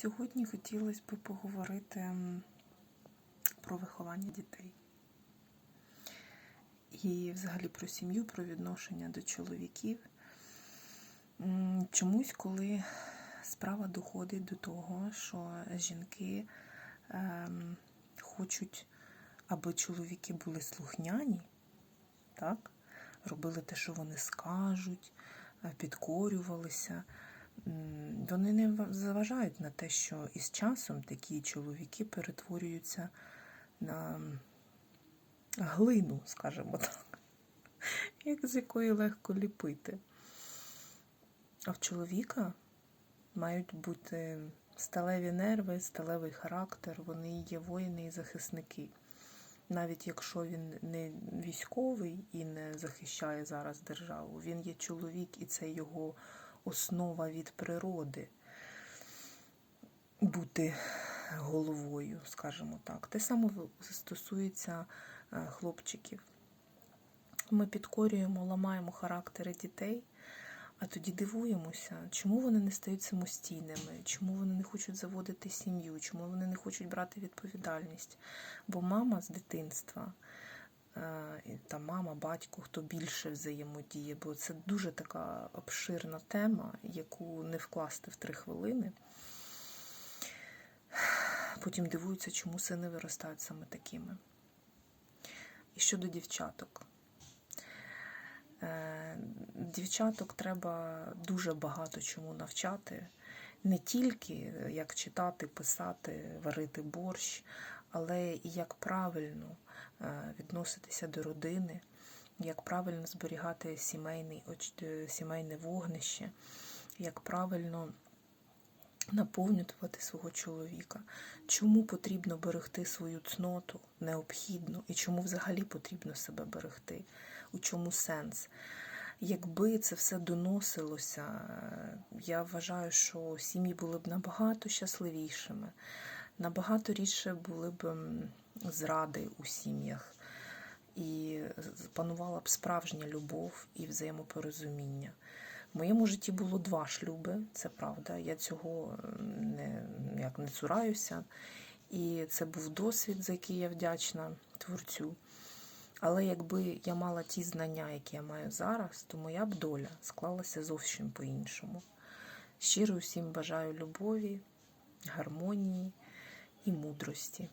Сьогодні хотілося б поговорити про виховання дітей. І взагалі про сім'ю, про відношення до чоловіків. Чомусь, коли справа доходить до того, що жінки ем, хочуть, аби чоловіки були слухняні, так? робили те, що вони скажуть, е, підкорювалися. Вони не ва- заважають на те, що із часом такі чоловіки перетворюються на глину, скажімо так, як з якої легко ліпити. А в чоловіка мають бути сталеві нерви, сталевий характер, вони є воїни і захисники. Навіть якщо він не військовий і не захищає зараз державу, він є чоловік, і це його основа від природи бути головою, скажімо так. Те саме стосується е, хлопчиків. Ми підкорюємо, ламаємо характери дітей, а тоді дивуємося, чому вони не стають самостійними, чому вони не хочуть заводити сім'ю, чому вони не хочуть брати відповідальність. Бо мама з дитинства, е, і та мама, батько, хто більше взаємодіє, бо це дуже така обширна тема, яку не вкласти в три хвилини. Потім дивуються, чому сини виростають саме такими. І щодо дівчаток. Е, Дівчаток треба дуже багато чому навчати. Не тільки е, як читати, писати, варити борщ, але і як правильно е, відноситися до родини, як правильно зберігати е, сімейне вогнище, як правильно наповнювати свого чоловіка. Чому потрібно берегти свою цноту необхідно, і чому взагалі потрібно себе берегти? У чому сенс? Якби це все доносилося, е, я вважаю, що сім'ї були б набагато щасливішими, набагато рідше були б зради у сім'ях, і панувала б справжня любов і взаємопорозуміння. В моєму житті було два шлюби, це правда. Я цього не, як не цураюся. І це був досвід, за який я вдячна творцю. Але якби я мала ті знання, які я маю зараз, то моя б доля склалася зовсім по-іншому. Щиро всім бажаю любові, гармонії і мудрості.